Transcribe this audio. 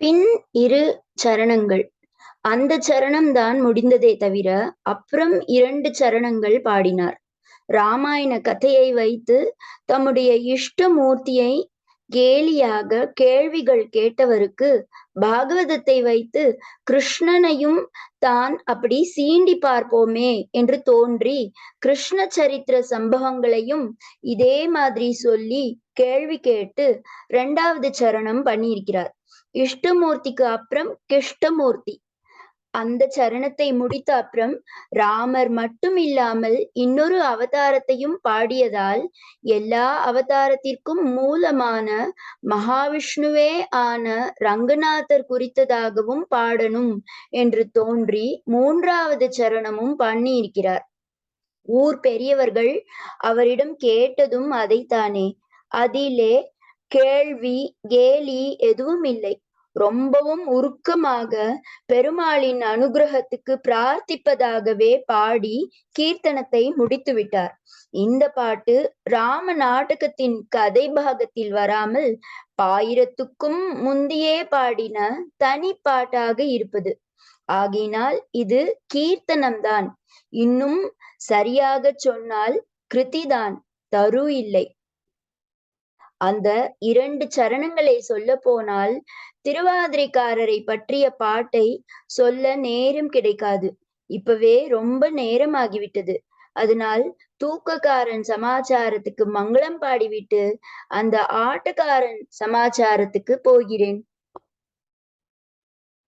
பின் இரு சரணங்கள். அந்த சரணம் தான் முடிந்ததே தவிர அப்புறம் இரண்டு சரணங்கள் பாடினார். ராமாயண கதையை வைத்து தம்முடைய இஷ்ட மூர்த்தியை கேலியாக கேள்விகள் கேட்டவருக்கு பாகவதத்தை வைத்து கிருஷ்ணனையும் தான் அப்படி சீண்டி பார்ப்போமே என்று தோன்றி கிருஷ்ண சரித்திர சம்பவங்களையும் இதே மாதிரி சொல்லி கேள்வி கேட்டு ரெண்டாவது சரணம் பண்ணியிருக்கிறார். இஷ்டமூர்த்திக்கு அப்புறம் கிருஷ்ணமூர்த்தி. அந்த சரணத்தை முடித்த அப்புறம் ராமர் மட்டும் இல்லாமல் இன்னொரு அவதாரத்தையும் பாடியதால் எல்லா அவதாரத்திற்கும் மூலமான மகாவிஷ்ணுவே ஆன ரங்கநாதர் குறித்ததாகவும் பாடணும் என்று தோன்றி மூன்றாவது சரணமும் பண்ணியிருக்கிறார். ஊர் பெரியவர்கள் அவரிடம் கேட்டதும் அதைத்தானே. அதிலே கேள்வி கேலி எதுவும் இல்லை. ரொம்பவும் உருக்கமாக பெருமாளின் அனுகிரகத்துக்கு பிரார்த்திப்பதாகவே பாடி கீர்த்தனத்தை முடித்து விட்டார். இந்த பாட்டு ராம நாடகத்தின் கதை பாகத்தில் வராமல் பாயிரத்துக்கும் முந்தியே பாடின தனி பாட்டாக இருப்பது. ஆகினால் இது கீர்த்தனம்தான். இன்னும் சரியாக சொன்னால் கிருதிதான் தரு இல்லை. அந்த இரண்டு சரணங்களை சொல்ல போனால் திருவாதிரைக்காரரை பற்றிய பாட்டை சொல்ல நேரம் கிடைக்காது. இப்பவே ரொம்ப நேரம் ஆகிவிட்டது அதனால் தூக்கக்காரன் சமாச்சாரத்துக்கு மங்களம் பாடிவிட்டு அந்த ஆட்டக்காரன் சமாச்சாரத்துக்கு போகிறேன்.